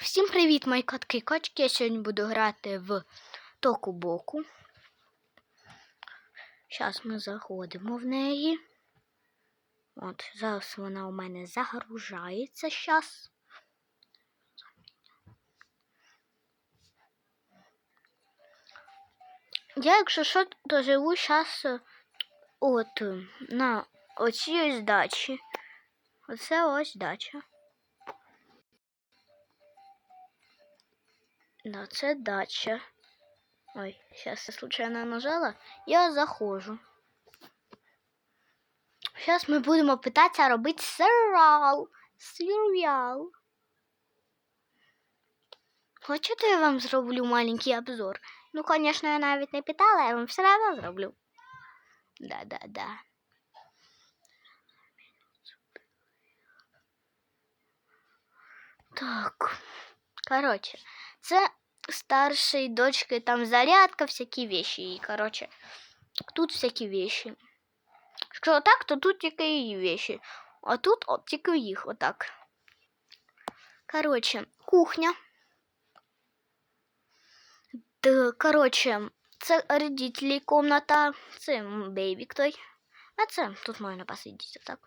Всім привіт, мої котки і кочки. Я сьогодні буду грати в току боку. Зараз ми заходимо в неї. От, зараз вона у мене загружається зараз. Я, якщо що, то живу зараз от на оцій ось дачі. Оце ось дача. Да, це дача. Ой, сейчас я случайно нажала. Я заходжу. Зараз ми будемо питатися робити серіал. Серіал. Хочете, я вам зроблю маленький обзор? Ну, конечно, я навіть не питала, я вам все равно зроблю. Да-да-да. Так. Короче, це старшей дочки там зарядка, всякі вещи. І, короче, тут всякі вещи. Якщо так, то тут тільки її вещи. А тут от тільки їх, отак. Короче, кухня. Д, короче, це родителі комната, це м, бейбік той. А це тут можна посидіти отак.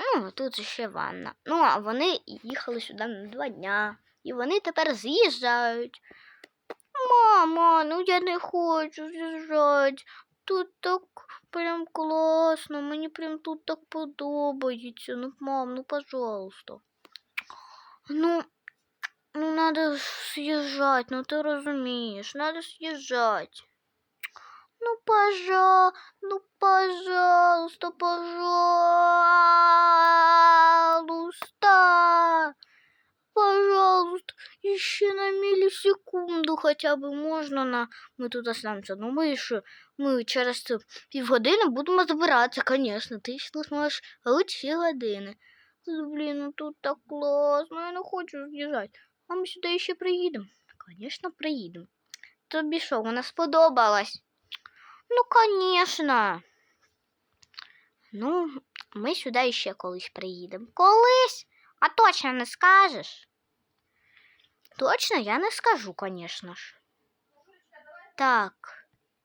Ну, тут ще ванна. Ну, а вони їхали сюди на два дня. І вони тепер з'їжджають. Мама, ну я не хочу з'їжджати. Тут так прям класно, мені прям тут так подобається. Ну, мам, ну пожалуйста. Ну, ну надо съезжать, ну ты разумеешь, надо съезжать. Ну, пожа, ну, пожалуйста, пожалуйста. Еще на мілісекунду хоча б можна на ми тут останемося. Ну ми що, ми через півгодини будемо збиратися, звісно. Ти ще зможеш лише години. Блін, ну тут так класно, я не хочу з'їжджати. А ми сюди ще приїдемо. Звісно, приїдемо. Тобі що, вона сподобалась? Ну, звісно. Ну, ми сюди ще колись приїдемо. Колись? А точно не скажеш? Точно я не скажу, конечно ж. Так.